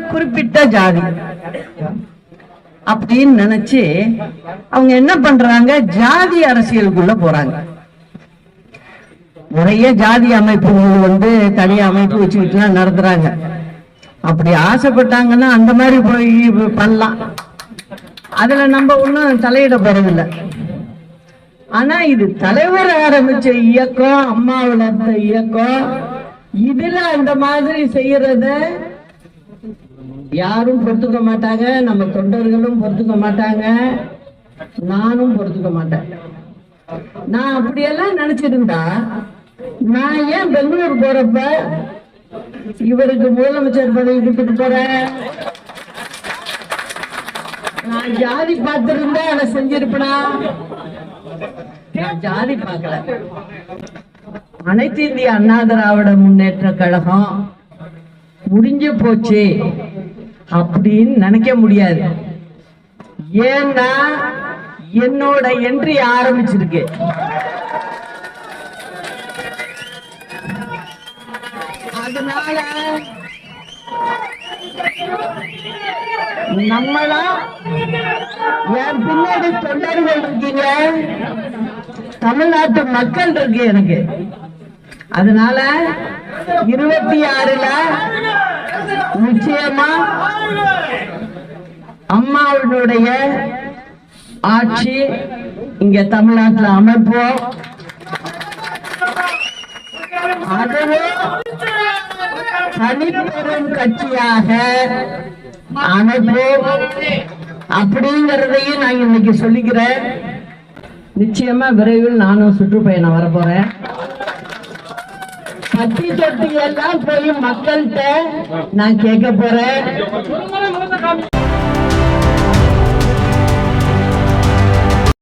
குறிப்பிட்ட ஜாதி. அப்படின்னு நினைச்சு அவங்க என்ன பண்றாங்க? ஜாதி அரசியலுக்குள்ள போறாங்க. நிறைய ஜாதி அமைப்புகள் வந்து தனி அமைப்பு வச்சுக்கிட்டுலாம் நடத்துறாங்க. அப்படி ஆசைப்பட்டாங்கன்னா அந்த மாதிரி போய் பண்ணலாம். அதுல நம்ம ஒன்றும் தலையிட போறதில்லை. ஆனா இது தலைவர் ஆரம்பிச்ச இயக்கம் அம்மா வளர்த்த இயக்கம் இதுல அந்த மாதிரி செய்யறத யாரும் பொறுத்துக்க மாட்டாங்க. நம்ம தொண்டர்களும் பொறுத்துக்க மாட்டாங்க. நானும் பொறுத்துக்க மாட்டேன். நான் அப்படியெல்லாம் நினைச்சிருந்தா நான் ஏன் பெங்களூர் போறப்ப இவருக்கு முதலமைச்சர் பதவி கொடுத்துட்டு போறேன் நான் ஜாதி பார்த்திருந்தா அதை செஞ்சிருப்பனா? நான் ஜாதி பார்க்கல. அனைத்து இந்திய அண்ணா திராவிட முன்னேற்ற கழகம் முடிஞ்சு போச்சு அப்படின்னு நினைக்க முடியாது. ஏன்னா என்னோட என்ட்ரி ஆரம்பிச்சிருக்கு. அதனால நம்மளா என் பின்னாடி தொண்டர்கள் இருக்கீங்க. தமிழ்நாட்டு மக்கள் இருக்கு எனக்கு. அதனால இருபத்தி ஆறுல நிச்சயமா அம்மாவினுடைய ஆட்சி இங்க தமிழ்நாட்டுல அமைப்போம். தனிப்பெரும் கட்சியாக அமைப்போம். அப்படிங்கறதையும் நான் இன்னைக்கு சொல்லிக்கிறேன். நிச்சயமா விரைவில் நானும் சுற்றுப்பயணம் வரப்போறேன். கட்டி தொட்டி எல்லாம் போய் மக்கள்கிட்ட நான் கேட்க போறேன்